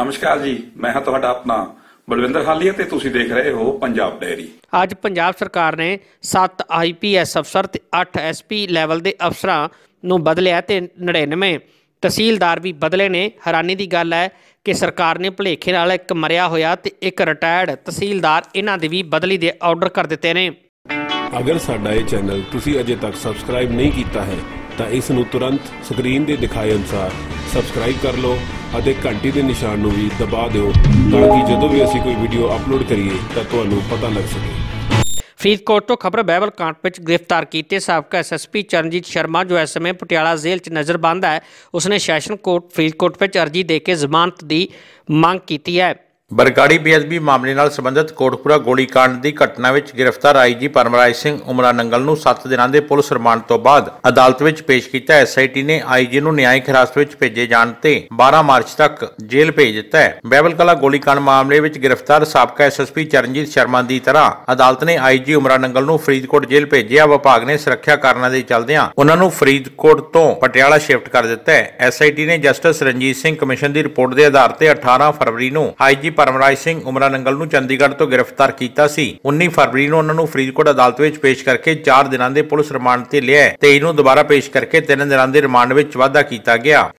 ਨਮਸਕਾਰ ਜੀ ਮੈਂ ਹਾਂ ਤੁਹਾਡਾ ਆਪਣਾ ਬਲਵਿੰਦਰ ਹਾਲੀਆ ਤੇ ਤੁਸੀਂ ਦੇਖ ਰਹੇ ਹੋ ਪੰਜਾਬ ਡੈਰੀ ਅੱਜ ਪੰਜਾਬ ਸਰਕਾਰ ਨੇ 7 ਆਈਪੀਐਸ ਅਫਸਰ ਤੇ 8 ਐਸਪੀ ਲੈਵਲ ਦੇ ਅਫਸਰਾਂ ਨੂੰ ਬਦਲਿਆ ਤੇ 99 ਤਹਿਸੀਲਦਾਰ ਵੀ ਬਦਲੇ ਨੇ। ਹੈਰਾਨੀ ਦੀ ਗੱਲ ਹੈ ਕਿ ਸਰਕਾਰ ਨੇ ਭੁਲੇਖੇ ਨਾਲ ਇੱਕ ਮਰਿਆ ਹੋਇਆ ਤੇ ਇੱਕ ਰਿਟਾਇਰਡ ਤਹਿਸੀਲਦਾਰ ਇਹਨਾਂ ਦੇ ਵੀ ਬਦਲੀ ਦੇ ਆਰਡਰ ਕਰ ਦਿੱਤੇ ਨੇ। ਅਗਰ ਸਾਡਾ ਇਹ ਚੈਨਲ ਤੁਸੀਂ ਅਜੇ ਤੱਕ ਸਬਸਕ੍ਰਾਈਬ ਨਹੀਂ ਕੀਤਾ ਹੈ ਤਾਂ ਇਸ ਨੂੰ ਤੁਰੰਤ ਸਕਰੀਨ ਦੇ ਦਿਖਾਏ ਅਨੁਸਾਰ ਸਬਸਕ੍ਰਾਈਬ ਕਰ ਲਓ ਅਤੇ ਘੰਟੀ ਦੇ ਨਿਸ਼ਾਨ ਨੂੰ ਵੀ ਦਬਾ ਦਿਓ ਤਾਂ ਕਿ ਜਦੋਂ ਵੀ ਅਸੀਂ ਕੋਈ ਵੀਡੀਓ ਅਪਲੋਡ ਕਰੀਏ ਤਾਂ ਤੁਹਾਨੂੰ ਪਤਾ ਲੱਗ ਸਕੇ। ਫਰੀਦਕੋਟ ਤੋਂ ਖਬਰ, ਬਹਿਬਲ ਕਾਂਟ ਵਿੱਚ ਗ੍ਰਿਫਤਾਰ ਕੀਤੇ ਸਾਬਕਾ ਐਸਐਸਪੀ ਚਰਨਜੀਤ ਸ਼ਰਮਾ, ਜੋ ਇਸ ਸਮੇਂ ਪਟਿਆਲਾ ਜੇਲ੍ਹ 'ਚ ਨਜ਼ਰਬੰਦ ਹੈ, ਉਸਨੇ ਸੈਸ਼ਨ ਕੋਰਟ, ਫਰੀਦਕੋਟ ਵਿੱਚ ਅਰਜੀ ਦੇ ਕੇ ਜ਼ਮਾਨਤ ਦੀ ਮੰਗ ਕੀਤੀ ਹੈ। ਬਰਗਾੜੀ ਬੀਐਸਬੀ ਮਾਮਲੇ ਨਾਲ ਸੰਬੰਧਿਤ ਕੋਟਪੁਰਾ ਗੋਲੀकांड ਦੀ ਘਟਨਾ ਵਿੱਚ ਗ੍ਰਿਫਤਾਰ ਆਈਜੀ ਪਰਮਰਾਜ ਸਿੰਘ ਉਮਰਾ ਨੰਗਲ ਨੂੰ 7 ਦਿਨਾਂ ਦੇ ਪੁਲਿਸ ਰਿਮਾਂਡ ਤੋਂ ਬਾਅਦ ਅਦਾਲਤ ਵਿੱਚ ਪੇਸ਼ ਕੀਤਾ ਐਸਆਈਟੀ ਨੇ ਆਈਜੀ ਨੂੰ ਨਿਆਂਇਕ ਹਿਰਾਸਤ ਵਿੱਚ ਭੇਜੇ ਜਾਣ ਤੇ 12 ਮਾਰਚ ਤੱਕ ਜੇਲ੍ਹ ਭੇਜ ਦਿੱਤਾ ਹੈ। ਬੈਬਲਕਲਾ ਗੋਲੀकांड ਮਾਮਲੇ ਵਿੱਚ ਗ੍ਰਿਫਤਾਰ ਸਾਬਕਾ ਐਸਐਸਪੀ ਚਰਨਜੀਤ ਸ਼ਰਮਾ ਦੀ ਤਰ੍ਹਾਂ ਅਦਾਲਤ ਨੇ ਆਈਜੀ ਉਮਰਾ ਨੰਗਲ ਨੂੰ ਫਰੀਦਕੋਟ ਜੇਲ੍ਹ ਭੇਜਿਆ। ਵਿਭਾਗ ਨੇ ਸੁਰੱਖਿਆ ਕਾਰਨਾਂ ਦੇ ਚਲਦਿਆਂ ਉਹਨਾਂ ਨੂੰ ਫਰੀਦਕੋਟ ਤੋਂ ਪਟਿਆਲਾ ਸ਼ਿਫਟ ਕਰ ਦਿੱਤਾ ਹੈ। ਐਸਆਈਟੀ ਨੇ ਜਸਟਿਸ ਰਣਜੀਤ ਸਿੰਘ ਕਮਿਸ਼ਨ ਦੀ ਰਿਪੋਰਟ ਦੇ ਆਧਾਰ ਤੇ 18 ਫਰਵਰੀ ਨੂੰ ਆਈਜੀ ਪਰਮਰਾਜ ਸਿੰਘ ਉਮਰਾ ਨੰਗਲ ਨੂੰ ਚੰਡੀਗੜ੍ਹ ਤੋਂ ਗ੍ਰਿਫਤਾਰ ਕੀਤਾ ਸੀ। 19 ਫਰਵਰੀ ਨੂੰ ਉਹਨਾਂ ਨੂੰ ਫਰੀਦਕੋਟ ਅਦਾਲਤ ਵਿੱਚ ਪੇਸ਼ ਕਰਕੇ 4 ਦਿਨਾਂ ਦੇ ਪੁਲਿਸ ਰਿਮਾਂਡ ਤੇ ਲਿਆ ਤੇ ਇਹਨੂੰ ਦੁਬਾਰਾ ਪੇਸ਼ ਕਰਕੇ 3 ਦਿਨਾਂ ਦੇ ਰਿਮਾਂਡ ਵਿੱਚ ਵਾਧਾ ਕੀਤਾ ਗਿਆ।